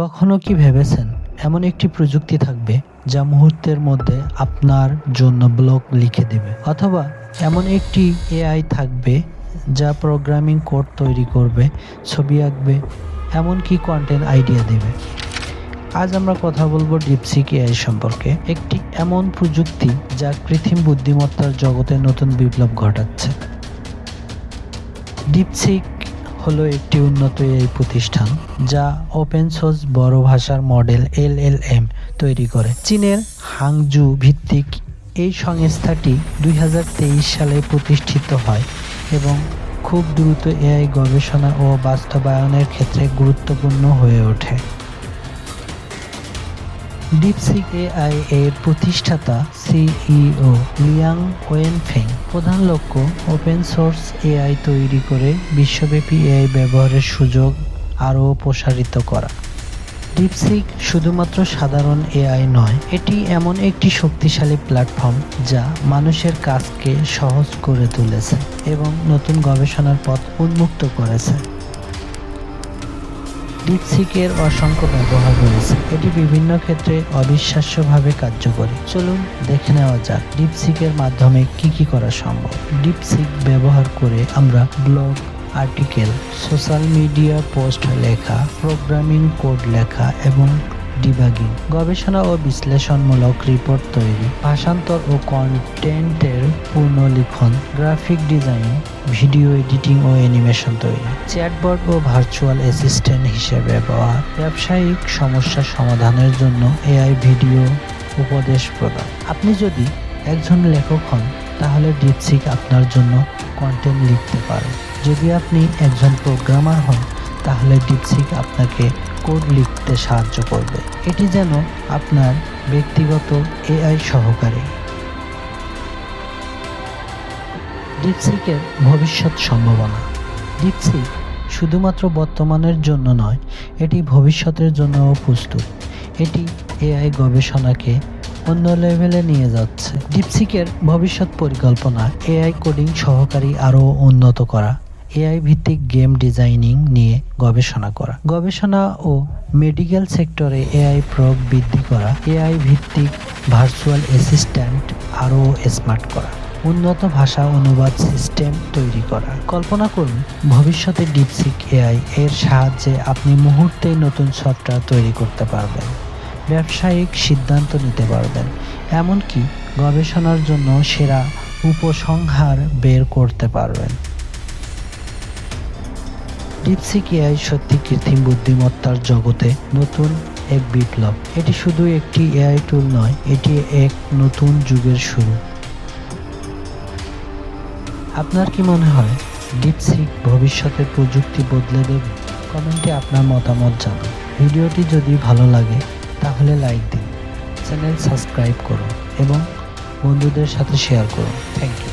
কখনো কি ভেবেছেন এমন একটি প্রযুক্তি থাকবে যা মুহূর্তের মধ্যে আপনার জন্য ব্লগ লিখে দেবে? অথবা এমন একটি এআই থাকবে যা প্রোগ্রামিং কোড তৈরি করবে, ছবি আঁকবে, এমনকি কন্টেন্ট আইডিয়া দেবে। আজ আমরা কথা বলব ডিপসিক এআই সম্পর্কে। একটি এমন প্রযুক্তি যা কৃত্রিম বুদ্ধিমত্তার জগতে নতুন বিপ্লব ঘটাচ্ছে। ডিপসিক হলো একটি উন্নত এই প্রতিষ্ঠান যা ওপেন সোর্স বড় ভাষার মডেল এলএলএম তৈরি করে। চীনের হাংজু ভিত্তিক এই সংস্থাটি দুই হাজার তেইশ সালে প্রতিষ্ঠিত হয় এবং খুব দ্রুত এআই গবেষণা ও বাস্তবায়নের ক্ষেত্রে গুরুত্বপূর্ণ হয়ে ওঠে। ডিপসিক এআই এর প্রতিষ্ঠাতা সিইও লিয়াং ওয়েনফেং প্রধান লক্ষ্য, ওপেন সোর্স এআই তৈরি করে বিশ্বব্যাপী এআই ব্যবহারের সুযোগ আরও প্রসারিত করা। ডিপসিক শুধুমাত্র সাধারণ এআই নয়, এটি এমন একটি শক্তিশালী প্ল্যাটফর্ম যা মানুষের কাজকে সহজ করে তুলেছে এবং নতুন গবেষণার পথ উন্মুক্ত করেছে। ডিপসিকের অসংখ্য ব্যবহার রয়েছে। এটি বিভিন্ন ক্ষেত্রে অবিশ্বাস্যভাবে কার্যকরী। চলুন দেখে নেওয়া যাক ডিপসিকের মাধ্যমে কি কি করা সম্ভব। ডিপসিক ব্যবহার করে আমরা blog, article, social media post লেখা, প্রোগ্রামিং কোড লেখা এবং ডিবাগিং, গবেষণা ও বিশ্লেষণমূলক রিপোর্ট তৈরি, ভাষান্তর ও কন্টেন্টের পুনর্লিখন গ্রাফিক ডিজাইন, ভিডিও এডিটিং ও অ্যানিমেশন তৈরি, চ্যাটবট ও ভার্চুয়াল অ্যাসিস্ট্যান্ট হিসেবে ব্যবহার, ব্যবসায়িক সমস্যা সমাধানের জন্য এআই ভিডিও উপদেশ প্রদান। আপনি যদি একজন লেখক হন, তাহলে ডিপসিক আপনার জন্য কন্টেন্ট লিখতে পারে। যদি আপনি একজন প্রোগ্রামার হন, তাহলে ডিপসিক আপনাকে কোড লিখতে সাহায্য করবে। এটি যেন আপনার ব্যক্তিগত এআই সহকারী। ডিপসিকের ভবিষ্যৎ সম্ভাবনা। ডিপসিক শুধুমাত্র বর্তমানের জন্য নয়, এটি ভবিষ্যতের জন্যও প্রস্তুত। এটি এআই গবেষণাকে অন্য লেভেলে নিয়ে যাচ্ছে। ডিপসিকের ভবিষ্যৎ পরিকল্পনা এআই কোডিং সহকারী আরও উন্নত করা। এআই ভিত্তিক গেম ডিজাইনিং নিয়ে গবেষণা করা। গবেষণা ও মেডিকেল সেক্টরে এআই প্রয়োগ বৃদ্ধি করা এআই ভিত্তিক ভার্চুয়াল অ্যাসিস্ট্যান্ট আরও স্মার্ট করা, উন্নত ভাষা অনুবাদ সিস্টেম তৈরি করা। কল্পনা করুন, ভবিষ্যতে ডিপসিক এআই এর সাহায্যে আপনি মুহূর্তেই নতুন সফটওয়্যার তৈরি করতে পারবেন, ব্যবসায়িক সিদ্ধান্ত নিতে পারবেন, এমনকি গবেষণার জন্য সেরা উপসংহার বের করতে পারবেন। ডিপসিক এআই সত্যি কৃত্রিম বুদ্ধিমত্তার জগতে নতুন এক বিপ্লব? এটি শুধু একটি এআই টুল নয়, এটি এক নতুন যুগের শুরু। আপনার কি মনে হয় ডিপসিক ভবিষ্যতের প্রযুক্তি বদলে দেবে? কমেন্টে আপনার মতামত জানান। ভিডিওটি যদি ভালো লাগে, তাহলে লাইক দিন, চ্যানেল সাবস্ক্রাইব করুন এবং বন্ধুদের সাথে শেয়ার করুন। Thank you